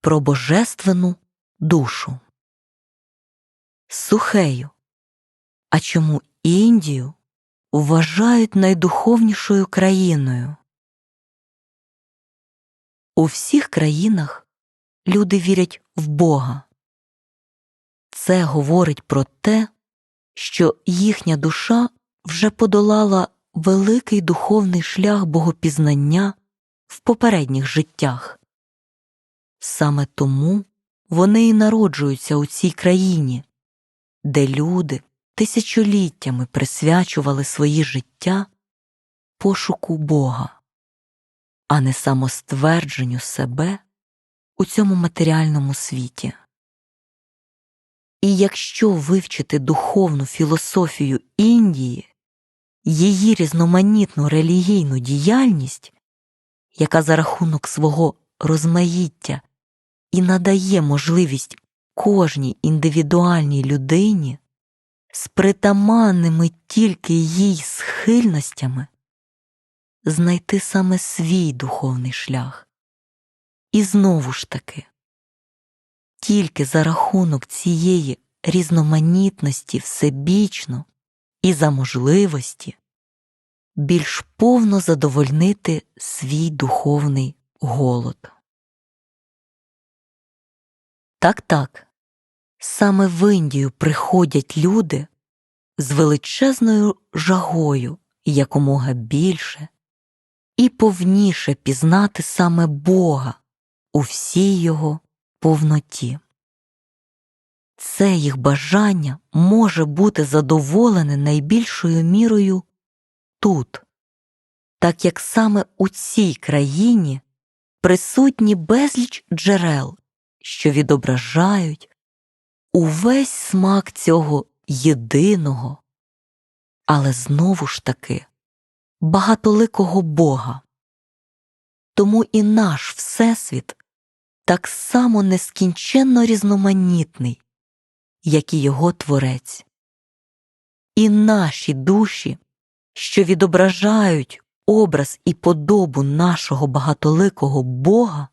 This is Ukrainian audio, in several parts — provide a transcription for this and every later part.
про божественну душу. Сухею. А чому Індію вважають найдуховнішою країною? У всіх країнах люди вірять в Бога. Це говорить про те, що їхня душа вже подолала великий духовний шлях богопізнання в попередніх життях. Саме тому вони і народжуються у цій країні, де люди тисячоліттями присвячували свої життя пошуку Бога, а не самоствердженню себе у цьому матеріальному світі. І якщо вивчити духовну філософію Індії, її різноманітну релігійну діяльність, яка за рахунок свого розмаїття і надає можливість кожній індивідуальній людині з притаманними тільки їй схильностями знайти саме свій духовний шлях. І знову ж таки, тільки за рахунок цієї різноманітності всебічно і за можливості більш повно задовольнити свій духовний голод. Так так, саме в Індію приходять люди з величезною жагою якомога більше і повніше пізнати саме Бога у всій його повноті. Це їх бажання може бути задоволене найбільшою мірою тут, так як саме у цій країні присутні безліч джерел, що відображають увесь смак цього єдиного, але знову ж таки багатоликого Бога. Тому і наш Всесвіт так само нескінченно різноманітний, як і його творець. І наші душі, що відображають образ і подобу нашого багатоликого Бога,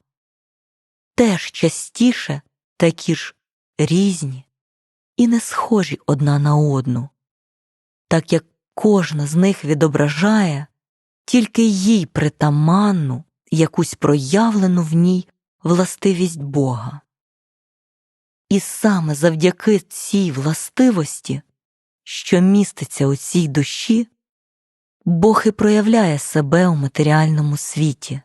теж частіше такі ж різні і не схожі одна на одну, так як кожна з них відображає тільки їй притаманну якусь проявлену в ній властивість Бога. І саме завдяки цій властивості, що міститься у цій душі, Бог і проявляє себе у матеріальному світі.